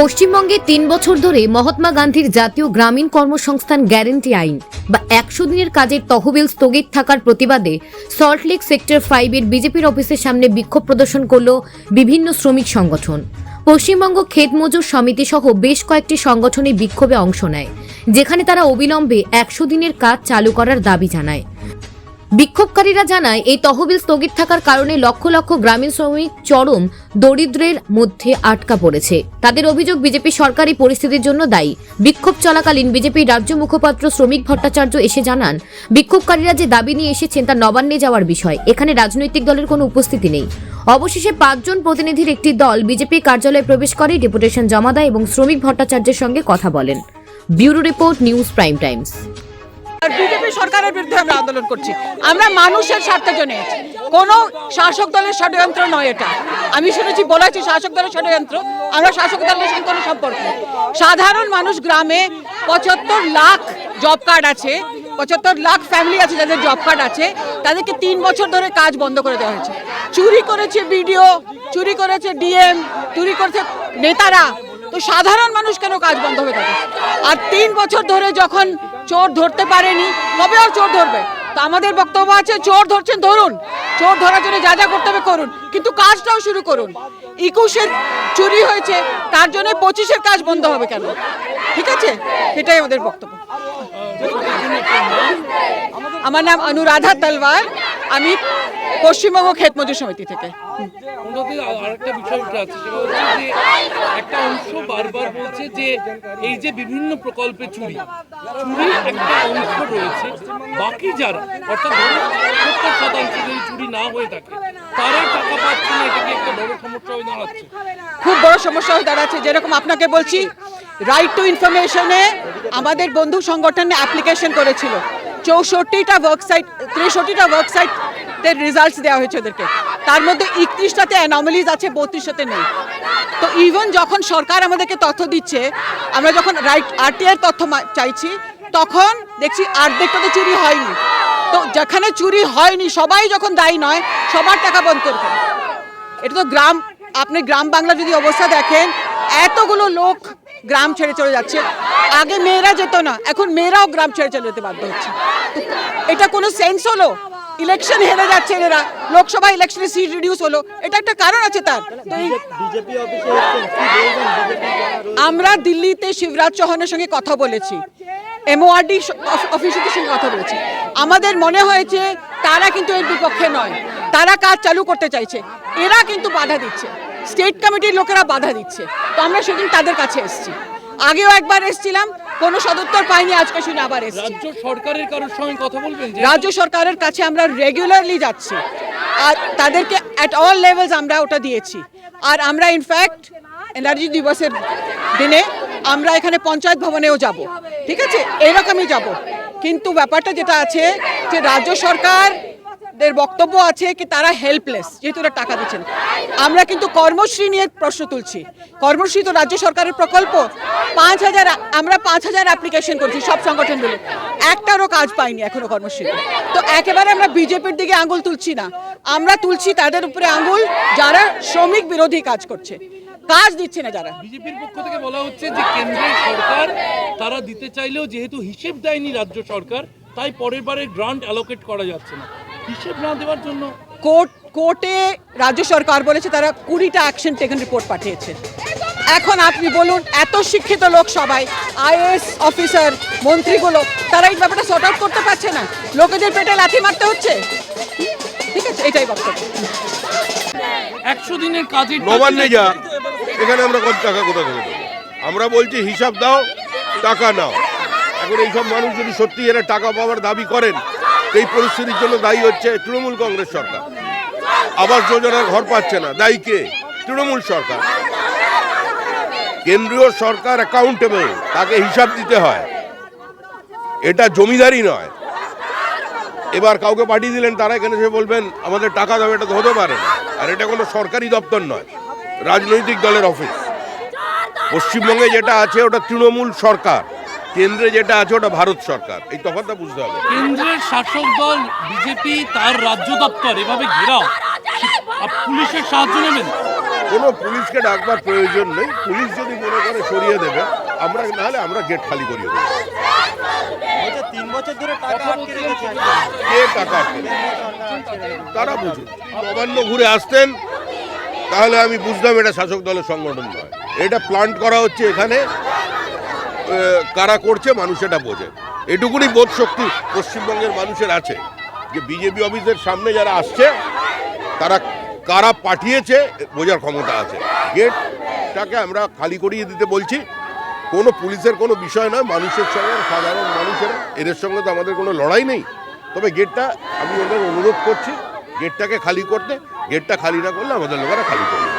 পশ্চিমবঙ্গে তিন বছর ধরে মহাত্মা গান্ধীর জাতীয় গ্রামীণ কর্মসংস্থান গ্যারেন্টি আইন বা একশো দিনের কাজের তহবিল স্থগিত থাকার প্রতিবাদে সল্টলেক সেক্টর ফাইভের বিজেপির অফিসের সামনে বিক্ষোভ প্রদর্শন করল বিভিন্ন শ্রমিক সংগঠন। পশ্চিমবঙ্গ ক্ষেত মজুর সমিতি সহ বেশ কয়েকটি সংগঠনে বিক্ষোভে অংশ নেয়, যেখানে তারা অবিলম্বে একশো দিনের কাজ চালু করার দাবি জানায়। বিক্ষোভকারীরা জানায়, এই তহবিল স্থগিত থাকার কারণে লক্ষ লক্ষ গ্রামীণ শ্রমিক চরম দরিদ্রের মধ্যে আটকা পড়েছে। তাদের অভিযোগ, বিজেপি সরকারি পরিস্থিতির জন্য দায়ী। বিক্ষোভ চলাকালীন বিজেপির রাজ্য মুখপাত্র শ্রমিক ভট্টাচার্য এসে জানান, বিক্ষোভকারীরা যে দাবি নিয়ে এসেছেন তা নবান্নে যাওয়ার বিষয়। এখানে রাজনৈতিক দলের কোনো উপস্থিতি নেই। অবশেষে পাঁচজন প্রতিনিধির একটি দল বিজেপি কার্যালয়ে প্রবেশ করে, ডেপুটেশন জমা দেয় এবং শ্রমিক ভট্টাচার্যের সঙ্গে কথা বলেন। Bureau report, news prime times. আর বিজেপি সরকারের বিরুদ্ধে আমরা আন্দোলন করছি। আমরা মানুষের স্বার্থের জন্য। কোনো শাসক দলের ষড়যন্ত্র নয় এটা। আমি শুনেছি, বলেছি শাসক দলের ষড়যন্ত্র। আমরা শাসক দলের সঙ্গে কোনো সম্পর্ক। সাধারণ মানুষ গ্রামে পঁচাত্তর লাখ জব কার্ড আছে। পঁচাত্তর লাখ ফ্যামিলি আছে যাদের জব কার্ড আছে। তাদেরকে তিন বছর ধরে কাজ বন্ধ করে দেওয়া হয়েছে। চুরি করেছে বিডিও, চুরি করেছে ডিএম, চুরি করেছে নেতারা। তো সাধারণ মানুষ কেন কাজ বন্ধ হয়ে থাকে? আর তিন বছর ধরে যখন চোর ধরতে পারেনি, কবে আর চোর ধরবে? তো আমাদের বক্তব্য আছে, চোর ধরছেন, ধরুন। চোর ধরার জন্য যা যা করতে হবে, করুন। কিন্তু কাজটাও শুরু করুন। একুশের চুরি হয়েছে, তার জন্য পঁচিশের কাজ বন্ধ হবে কেন? ঠিক আছে? এটাই আমাদের বক্তব্য। আমার নাম অনুরাধা তলওয়ার। আমি পশ্চিমবঙ্গ ক্ষেত মজুর সমিতি থেকে। বারবার বলছে যে এই যে বিভিন্ন প্রকল্পে চুরি, চুরির একটা অংশ রয়েছে। বাকি যারা, অর্থাৎ সত্তর শতাংশ যদি চুরি না হয়ে থাকে তারা টাকা পাচ্ছে না এটা কি একটা বড় সমস্যা হয়ে দাঁড়াচ্ছে। খুব বড় সমস্যা হয়ে দাঁড়াচ্ছে, যেরকম আপনাকে বলছি রাইট টু ইনফরমেশনে আমাদের বন্ধু সংগঠনে অ্যাপ্লিকেশন করেছিল। চৌষট্টিটা ওয়ার্কসাইট তেষট্টিটা ওয়ার্কসাইটের রেজাল্টস দেওয়া হয়েছে ওদেরকে। তার মধ্যে একত্রিশটাতে অ্যানমিলিজ আছে, বত্রিশটাতে নেই। তো ইভেন যখন সরকার আমাদেরকে তথ্য দিচ্ছে, আমরা যখন রাইট আরটিআর তথ্য চাইছি, তখন দেখছি অর্ধেকটাতে চুরি হয়নি। তো যেখানে চুরি হয়নি, সবাই যখন দায়ী নয়, সবার টাকা বন্ধ করতে হবে। এটা তো গ্রাম, আপনি গ্রাম বাংলা যদি অবস্থা দেখেন, এতগুলো লোক গ্রাম ছেড়ে চলে যাচ্ছে। আগে মেয়েরা যেত না, এখন মেয়েরাও গ্রাম ছেড়ে চলে যেতে বাধ্য হচ্ছে। এটা কোনো সেন্স হলো? ইলেকশন হেরে যাচ্ছে এরা। লোকসভা ইলেকশনে সিট রিডিউস হলো। এটা একটা কারণ আছে তার? আমরা দিল্লিতে শিবরাজ চৌহানের সঙ্গে কথা বলেছি। এমওআরডি অফিসের সঙ্গে কথা বলেছি। আমাদের মনে হয়েছে তারা কিন্তু এর বিপক্ষে নয়। তারা কাজ চালু করতে চাইছে। এরা কিন্তু বাধা দিচ্ছে। স্টেট কমিটির লোকেরা বাধা দিচ্ছে। তো আমরা সেদিন তাদের কাছে এসেছি। আগেও একবার এসেছিলাম কোনো সদুত্তর পাইনি আজকে শুনে আবার এসেছি। রাজ্য সরকারের কারোর সঙ্গে কথা বলবেন যে? রাজ্য সরকারের কাছে আমরা রেগুলারলি যাচ্ছি। আর তাদেরকে অ্যাট অল লেভেলস আমরা ওটা দিয়েছি। আর আমরা ইনফ্যাক্ট এনার্জি দিবসের দিনে আমরা এখানে পঞ্চায়েত ভবনেও যাব। ঠিক আছে? এরকমই যাব। কিন্তু ব্যাপারটা যেটা আছে যে রাজ্য সরকার দের বক্তব্য আছে কি তারা হেল্পলেস যেহেতু এরা টাকা দিচ্ছেন। আমরা কিন্তু কর্মশ্রী নিয়ে প্রশ্ন তুলছি। কর্মশ্রী তো রাজ্য সরকারের প্রকল্প। পাঁচ হাজার আমরা পাঁচ হাজার অ্যাপ্লিকেশন করছি, সব সংগঠনগুলো একটারও কাজ পাইনি এখনও কর্মশ্রী। তো একেবারে আমরা বিজেপির দিকে আঙুল তুলছি না। আমরা তুলছি তাদের উপরে আঙুল, যারা শ্রমিক বিরোধী কাজ করছে। কাজ দিচ্ছে না যারা। বিজেপির পক্ষ থেকে বলা হচ্ছে যে কেন্দ্রের সরকার, তারা দিতে চাইলেও যেহেতু হিসেব দেয়নি রাজ্য সরকার, তাই পরের বারে গ্রান্ট অ্যালোকেট করা যাচ্ছে না। হিসেব না দেওয়ার জন্য কোর্ট কোর্টে রাজ্য সরকার বলেছে তারা কুড়িটা অ্যাকশন টেকেন রিপোর্ট পাঠিয়েছে। এখন আপনি বলুন এত শিক্ষিত লোক সবাই আইএস অফিসার মন্ত্রীগুলো তারা এই ব্যাপারটা সর্ট আউট করতে পারছে না? লোকেদের পেটে লাথি মারতে হচ্ছে? ঠিক আছে এটাই বক্তব্য। একশো দিনের কাজের নবান্নে যা এখানে আমরা কত টাকা কোথা থেকে দেবো? আমরা বলছি হিসাব দাও টাকা নাও। এখন এইসব মানুষ যদি সত্যি এরা টাকা পাওয়ার দাবি করেন এই পরিস্থিতির জন্য দায়ী হচ্ছে তৃণমূল কংগ্রেস সরকার। আবাস যোজনার ঘর পাচ্ছে না। দায়ী কে? তৃণমূল সরকার। কেন্দ্রীয় সরকার অ্যাকাউন্টেবল তাকে হিসাব দিতে হয়। এটা জমিদারি নয়। এবার কাউকে পাঠিয়ে দিলেন, তারা এখানে সে বলবেন, আমাদের টাকা দাও, এটা তো হতে পারে না। আর এটা কোনো সরকারি দপ্তর নয়, রাজনৈতিক দলের অফিস। পশ্চিমবঙ্গে যেটা আছে, ওটা তৃণমূল সরকার। কেন্দ্রে যেটা আছে ওটা ভারত সরকার। এই তফাৎটা বুঝতে হবে। কেন্দ্রের শাসক দল বিজেপি তার রাজ্য দপ্তর এভাবে ঘেরাও। পুলিশের সাহায্য নেবেন? কোনো পুলিশকে ডাকবার প্রয়োজন নেই। পুলিশ যদি মনে করে সরিয়ে দেবে আমরা নাহলে আমরা গেট খালি করিয়ে দেবো। তিন বছর ধরে টাকা কে টাকা তারা বুঝুন নবান্ন ঘুরে আসতেন তাহলে আমি বুঝতাম এটা শাসক দলের সংগঠন নয়। এটা প্লান্ট করা হচ্ছে এখানে। কারা করছে, মানুষ এটা বোঝে। এটুকুনি বোধ শক্তি পশ্চিমবঙ্গের মানুষের আছে যে বিজেপি অফিসের সামনে যারা আসছে, তারা কারা পাঠিয়েছে, বোঝার ক্ষমতা আছে। গেটটাকে আমরা খালি করিয়ে দিতে বলছি। কোনো পুলিশের কোনো বিষয় নয়, মানুষের সঙ্গে, সাধারণ মানুষের। এদের সঙ্গে তো আমাদের কোনো লড়াই নেই। তবে গেটটা আমি ওদের অনুরোধ করছি, গেটটাকে খালি করতে, গেটটা খালি না করলে আমাদের লোকেরা খালি করবে।